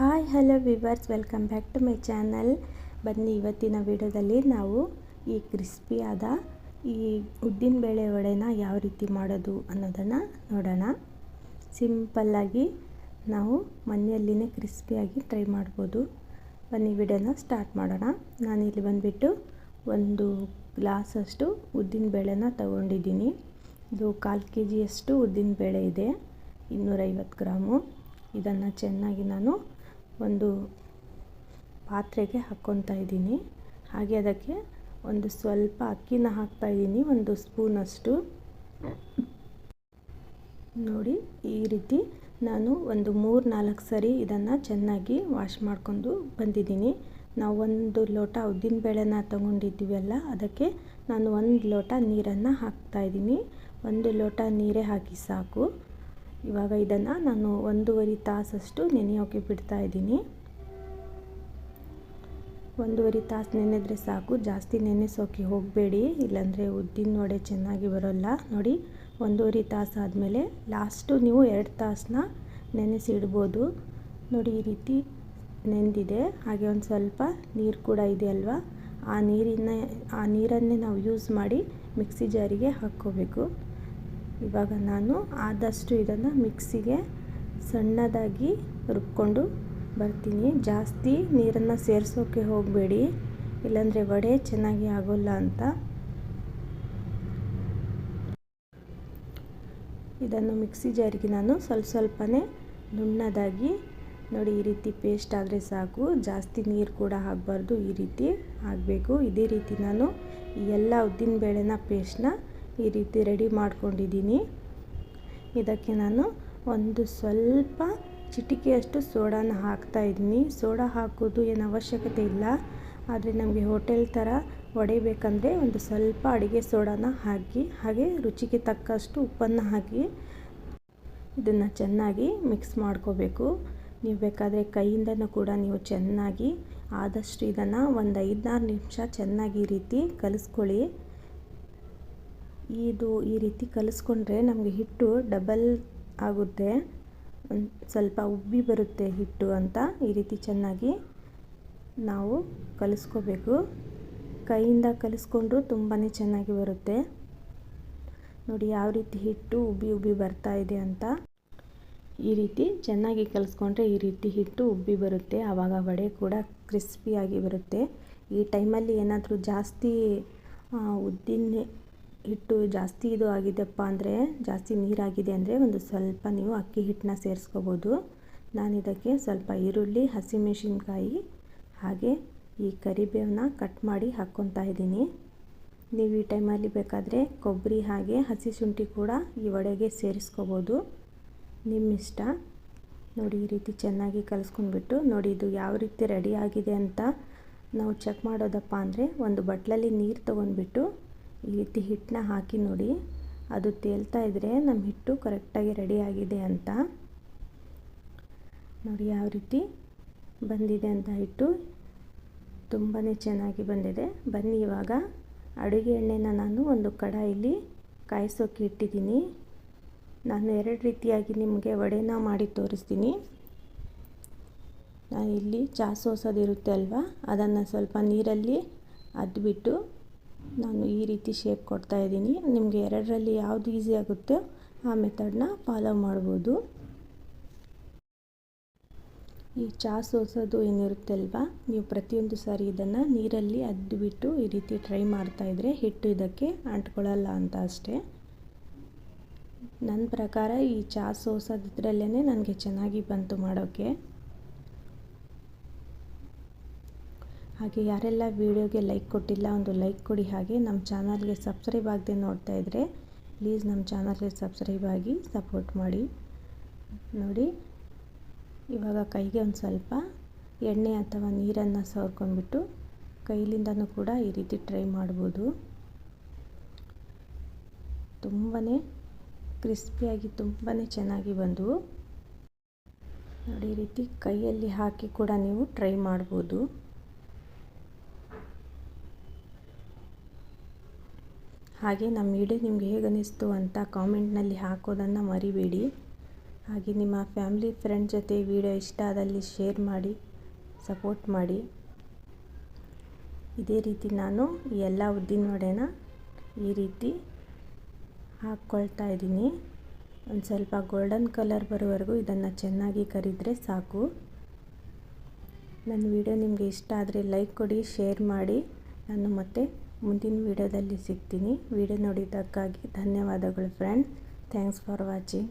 Hi, hello viewers, welcome back to my channel. ಬನ್ನಿ, ಇವತ್ತಿನ ವಿಡಿಯೋದಲ್ಲಿ ನಾವು ಈ ಕ್ರಿಸ್ಪಿಯಾದ ಈ ಉದ್ದಿನಬೇಳೆ ವಡೆನ ಯಾವ ರೀತಿ ಮಾಡೋದು ಅನ್ನೋದನ್ನು ನೋಡೋಣ. ಸಿಂಪಲ್ಲಾಗಿ ನಾವು ಮನೆಯಲ್ಲಿನೇ ಕ್ರಿಸ್ಪಿಯಾಗಿ ಟ್ರೈ ಮಾಡ್ಬೋದು. ಬನ್ನಿ, ವಿಡಿಯೋನ ಸ್ಟಾರ್ಟ್ ಮಾಡೋಣ. ನಾನಿಲ್ಲಿ ಬಂದುಬಿಟ್ಟು ಒಂದು ಗ್ಲಾಸಷ್ಟು ಉದ್ದಿನಬೇಳೆನ ತಗೊಂಡಿದ್ದೀನಿ. ಇದು ಕಾಲು ಕೆ ಜಿಯಷ್ಟು ಉದ್ದಿನಬೇಳೆ ಇದೆ, ಇನ್ನೂರೈವತ್ತು ಗ್ರಾಮು. ಇದನ್ನು ಚೆನ್ನಾಗಿ ನಾನು ಒಂದು ಪಾತ್ರೆಗೆ ಹಾಕ್ಕೊತಾ ಇದ್ದೀನಿ. ಹಾಗೆ ಅದಕ್ಕೆ ಒಂದು ಸ್ವಲ್ಪ ಅಕ್ಕಿನ ಹಾಕ್ತಾಯಿದ್ದೀನಿ ಒಂದು ಸ್ಪೂನಷ್ಟು ನೋಡಿ, ಈ ರೀತಿ ನಾನು ಒಂದು ಮೂರು ನಾಲ್ಕು ಸರಿ ಇದನ್ನು ಚೆನ್ನಾಗಿ ವಾಶ್ ಮಾಡಿಕೊಂಡು ಬಂದಿದ್ದೀನಿ. ನಾವು ಒಂದು ಲೋಟ ಉದ್ದಿನಬೇಳೆನ ತಗೊಂಡಿದ್ದೀವಲ್ಲ ಅದಕ್ಕೆ ನಾನು ಒಂದು ಲೋಟ ನೀರನ್ನು ಹಾಕ್ತಾಯಿದ್ದೀನಿ ಒಂದು ಲೋಟ ನೀರೇ ಹಾಕಿ ಸಾಕು. ಇವಾಗ ಇದನ್ನು ನಾನು ಒಂದೂವರೆ ತಾಸಷ್ಟು ನೆನೆಯೋಕೆ ಬಿಡ್ತಾ ಇದ್ದೀನಿ. ಒಂದೂವರೆ ತಾಸು ನೆನೆದ್ರೆ ಸಾಕು, ಜಾಸ್ತಿ ನೆನೆಸೋಕೆ ಹೋಗಬೇಡಿ, ಇಲ್ಲಾಂದರೆ ಉದ್ದಿನ ವಡೆ ಚೆನ್ನಾಗಿ ಬರೋಲ್ಲ. ನೋಡಿ, ಒಂದೂವರೆ ತಾಸು ಆದಮೇಲೆ ಲಾಸ್ಟು ನೀವು ಎರಡು ತಾಸನ್ನ ನೆನೆಸಿಡ್ಬೋದು ನೋಡಿ, ಈ ರೀತಿ ನೆಂದಿದೆ. ಹಾಗೆ ಒಂದು ಸ್ವಲ್ಪ ನೀರು ಕೂಡ ಇದೆ ಅಲ್ವಾ? ಆ ನೀರಿನ, ಆ ನೀರನ್ನೇ ನಾವು ಯೂಸ್ ಮಾಡಿ ಮಿಕ್ಸಿ ಜಾರಿಗೆ ಹಾಕ್ಕೋಬೇಕು. ಇವಾಗ ನಾನು ಆದಷ್ಟು ಇದನ್ನು ಮಿಕ್ಸಿಗೆ ಸಣ್ಣದಾಗಿ ರುಬ್ಕೊಂಡು ಬರ್ತೀನಿ. ಜಾಸ್ತಿ ನೀರನ್ನು ಸೇರಿಸೋಕ್ಕೆ ಹೋಗಬೇಡಿ. ಇಲ್ಲಾಂದರೆ ವಡೆ ಚೆನ್ನಾಗಿ ಆಗೋಲ್ಲ ಅಂತ. ಇದನ್ನು ಮಿಕ್ಸಿ ಜಾರಿಗೆ ನಾನು ಸ್ವಲ್ಪ ಸ್ವಲ್ಪನೇ ನುಣ್ಣದಾಗಿ ನೋಡಿ ಈ ರೀತಿ ಪೇಸ್ಟ್ ಆದರೆ ಸಾಕು. ಜಾಸ್ತಿ ನೀರು ಕೂಡ ಆಗಬಾರ್ದು ಈ ರೀತಿ ಆಗಬೇಕು. ಇದೇ ರೀತಿ ನಾನು ಎಲ್ಲ ಉದ್ದಿನಬೇಳೆನ ಪೇಸ್ಟ್ನ ಈ ರೀತಿ ರೆಡಿ ಮಾಡ್ಕೊಂಡಿದ್ದೀನಿ. ಇದಕ್ಕೆ ನಾನು ಒಂದು ಸ್ವಲ್ಪ ಚಿಟಿಕೆಯಷ್ಟು ಸೋಡಾನ ಹಾಕ್ತಾಯಿದ್ದೀನಿ ಸೋಡಾ ಹಾಕೋದು ಏನು ಅವಶ್ಯಕತೆ ಇಲ್ಲ. ಆದರೆ ನಮಗೆ ಹೋಟೆಲ್ ಥರ ಒಡೆಯಬೇಕಂದ್ರೆ ಒಂದು ಸ್ವಲ್ಪ ಅಡುಗೆ ಸೋಡಾನ ಹಾಕಿ, ಹಾಗೆ ರುಚಿಗೆ ತಕ್ಕಷ್ಟು ಉಪ್ಪನ್ನು ಹಾಕಿ ಇದನ್ನು ಚೆನ್ನಾಗಿ ಮಿಕ್ಸ್ ಮಾಡ್ಕೋಬೇಕು. ನೀವು ಬೇಕಾದರೆ ಕೈಯಿಂದನೂ ಕೂಡ ನೀವು ಚೆನ್ನಾಗಿ ಆದಷ್ಟು ಇದನ್ನು ಒಂದು ಐದಾರು ನಿಮಿಷ ಚೆನ್ನಾಗಿ ರೀತಿ ಕಲಿಸ್ಕೊಳ್ಳಿ. ಇದು ಈ ರೀತಿ ಕಲಿಸ್ಕೊಂಡ್ರೆ ನಮಗೆ ಹಿಟ್ಟು ಡಬಲ್ ಆಗುತ್ತೆ. ಸ್ವಲ್ಪ ಉಬ್ಬಿ ಬರುತ್ತೆ ಹಿಟ್ಟು ಅಂತ ಈ ರೀತಿ ಚೆನ್ನಾಗಿ ನಾವು ಕಲಿಸ್ಕೋಬೇಕು. ಕೈಯಿಂದ ಕಲಿಸ್ಕೊಂಡ್ರು ತುಂಬಾ ಚೆನ್ನಾಗಿ ಬರುತ್ತೆ. ನೋಡಿ ಯಾವ ರೀತಿ ಹಿಟ್ಟು ಉಬ್ಬಿ ಉಬ್ಬಿ ಬರ್ತಾ ಇದೆ ಅಂತ. ಈ ರೀತಿ ಚೆನ್ನಾಗಿ ಕಲಿಸ್ಕೊಂಡ್ರೆ ಈ ರೀತಿ ಹಿಟ್ಟು ಉಬ್ಬಿ ಬರುತ್ತೆ, ಆವಾಗ ವಡೆ ಕೂಡ ಕ್ರಿಸ್ಪಿಯಾಗಿ ಬರುತ್ತೆ. ಈ ಟೈಮಲ್ಲಿ ಏನಾದರೂ ಜಾಸ್ತಿ ಉದ್ದಿನ ಹಿಟ್ಟು ಜಾಸ್ತಿ ಇದು ಆಗಿದೆಪ್ಪ ಅಂದರೆ, ಜಾಸ್ತಿ ನೀರಾಗಿದೆ ಅಂದರೆ ಒಂದು ಸ್ವಲ್ಪ ನೀವು ಅಕ್ಕಿ ಹಿಟ್ಟನ್ನ ಸೇರಿಸ್ಕೋಬೋದು. ನಾನು ಇದಕ್ಕೆ ಸ್ವಲ್ಪ ಈರುಳ್ಳಿ, ಹಸಿಮೆಣಸಿನ್ಕಾಯಿ, ಹಾಗೆ ಈ ಕರಿಬೇವನ್ನ ಕಟ್ ಮಾಡಿ ಹಾಕ್ಕೊತಾ ಇದ್ದೀನಿ. ನೀವು ಈ ಟೈಮಲ್ಲಿ ಬೇಕಾದರೆ ಕೊಬ್ಬರಿ ಹಾಗೆ ಹಸಿ ಶುಂಠಿ ಕೂಡ ಈ ವಡೆಗೆ ಸೇರಿಸ್ಕೋಬೋದು. ನಿಮ್ಮ ಇಷ್ಟ ನೋಡಿ ಈ ರೀತಿ ಚೆನ್ನಾಗಿ ಕಲಿಸ್ಕೊಂಡ್ಬಿಟ್ಟು ನೋಡಿ ಇದು ಯಾವ ರೀತಿ ರೆಡಿ ಆಗಿದೆ ಅಂತ ನಾವು ಚೆಕ್ ಮಾಡೋದಪ್ಪ ಅಂದರೆ ಒಂದು ಬಟ್ಲಲ್ಲಿ ನೀರು ತೊಗೊಂಡ್ಬಿಟ್ಟು ಈ ರೀತಿ ಹಿಟ್ಟನ್ನ ಹಾಕಿ ನೋಡಿ. ಅದು ತೇಲ್ತಾ ಇದ್ದರೆ ನಮ್ಮ ಹಿಟ್ಟು ಕರೆಕ್ಟಾಗಿ ರೆಡಿ ಆಗಿದೆ ಅಂತ. ನೋಡಿ ಯಾವ ರೀತಿ ಬಂದಿದೆ ಅಂತ ಹಿಟ್ಟು. ತುಂಬಾ ಚೆನ್ನಾಗಿ ಬಂದಿದೆ. ಬನ್ನಿ ಇವಾಗ. ಅಡುಗೆ ಎಣ್ಣೆನ ನಾನು ಒಂದು ಕಡಾಯಲ್ಲಿ ಕಾಯಿಸೋಕೆ ಇಟ್ಟಿದ್ದೀನಿ. ನಾನು ಎರಡು ರೀತಿಯಾಗಿ ನಿಮಗೆ ವಡೆನ ಮಾಡಿ ತೋರಿಸ್ತೀನಿ. ನಾನು ಇಲ್ಲಿ ಚಾ ಸೋಸೋದಿರುತ್ತೆ ಅಲ್ವಾ? ಅದನ್ನು ಸ್ವಲ್ಪ ನೀರಲ್ಲಿ ಅದ್ಬಿಟ್ಟು ನಾನು ಈ ರೀತಿ ಶೇಪ್ ಕೊಡ್ತಾ ಇದ್ದೀನಿ. ನಿಮಗೆ ಎರಡರಲ್ಲಿ ಯಾವುದು ಈಸಿ ಆಗುತ್ತೋ ಆ ಮೆಥಡನ್ನ ಫಾಲೋ ಮಾಡ್ಬೋದು. ಈ ಚಾ ಸೋಸೋದು ಏನಿರುತ್ತೆ ಅಲ್ವಾ? ನೀವು ಪ್ರತಿಯೊಂದು ಸಾರಿ ಇದನ್ನು ನೀರಲ್ಲಿ ಅದ್ದುಬಿಟ್ಟು ಈ ರೀತಿ ಟ್ರೈ ಮಾಡ್ತಾಯಿದ್ರೆ ಹಿಟ್ಟು ಇದಕ್ಕೆ ಅಂಟ್ಕೊಳ್ಳಲ್ಲ ಅಂತ ಅಷ್ಟೇ. ನನ್ನ ಪ್ರಕಾರ ಈ ಚಾ ಸೋಸೋದ್ರಲ್ಲೇ ನನಗೆ ಚೆನ್ನಾಗಿ ಬಂತು ಮಾಡೋಕ್ಕೆ ಹಾಗೆ ಯಾರೆಲ್ಲ ವೀಡಿಯೋಗೆ ಲೈಕ್ ಕೊಟ್ಟಿಲ್ಲ ಒಂದು ಲೈಕ್ ಕೊಡಿ ಹಾಗೆ ನಮ್ಮ ಚಾನಲ್ಗೆ ಸಬ್ಸ್ಕ್ರೈಬ್ ಆಗದೆ ನೋಡ್ತಾ ಇದ್ದರೆ ಪ್ಲೀಸ್ ನಮ್ಮ ಚಾನಲ್ಗೆ ಸಬ್ಸ್ಕ್ರೈಬ್ ಆಗಿ ಸಪೋರ್ಟ್ ಮಾಡಿ. ನೋಡಿ, ಇವಾಗ ಕೈಗೆ ಒಂದು ಸ್ವಲ್ಪ ಎಣ್ಣೆ ಅಥವಾ ನೀರನ್ನು ಸವರ್ಕೊಂಡ್ಬಿಟ್ಟು ಕೈಲಿಂದನೂ ಕೂಡ ಈ ರೀತಿ ಟ್ರೈ ಮಾಡ್ಬೋದು. ತುಂಬಾ ಕ್ರಿಸ್ಪಿಯಾಗಿ ತುಂಬಾ ಚೆನ್ನಾಗಿ ಬಂದವು ನೋಡಿ, ಈ ರೀತಿ ಕೈಯಲ್ಲಿ ಹಾಕಿ ಕೂಡ ನೀವು ಟ್ರೈ ಮಾಡ್ಬೋದು. ಹಾಗೆ ನಮ್ಮ ವಿಡಿಯೋ ನಿಮ್ಗೆ ಹೇಗೆ ಅನ್ನಿಸ್ತು ಅಂತ ಕಾಮೆಂಟ್ನಲ್ಲಿ ಹಾಕೋದನ್ನು ಮರಿಬೇಡಿ. ಹಾಗೆ ನಿಮ್ಮ ಫ್ಯಾಮಿಲಿ ಫ್ರೆಂಡ್ ಜೊತೆ ವಿಡಿಯೋ ಇಷ್ಟ ಆದಲ್ಲಿ ಶೇರ್ ಮಾಡಿ, ಸಪೋರ್ಟ್ ಮಾಡಿ. ಇದೇ ರೀತಿ ನಾನು ಎಲ್ಲ ಉದ್ದಿನ ವಡೆನ ಈ ರೀತಿ ಹಾಕ್ಕೊಳ್ತಾ ಇದ್ದೀನಿ. ಒಂದು ಸ್ವಲ್ಪ ಗೋಲ್ಡನ್ ಕಲರ್ ಬರೋವರೆಗೂ ಇದನ್ನು ಚೆನ್ನಾಗಿ ಕರಿದರೆ ಸಾಕು. ನನ್ನ ವಿಡಿಯೋ ನಿಮಗೆ ಇಷ್ಟ ಆದರೆ ಲೈಕ್ ಕೊಡಿ, ಶೇರ್ ಮಾಡಿ. ನಾನು ಮತ್ತೆ ಮುಂದಿನ ವಿಡಿಯೋದಲ್ಲಿ ಸಿಗ್ತೀನಿ. ವಿಡಿಯೋ ನೋಡಿದ್ದಕ್ಕಾಗಿ ಧನ್ಯವಾದಗಳು ಫ್ರೆಂಡ್ಸ್ ಥ್ಯಾಂಕ್ಸ್ ಫಾರ್ ವಾಚಿಂಗ್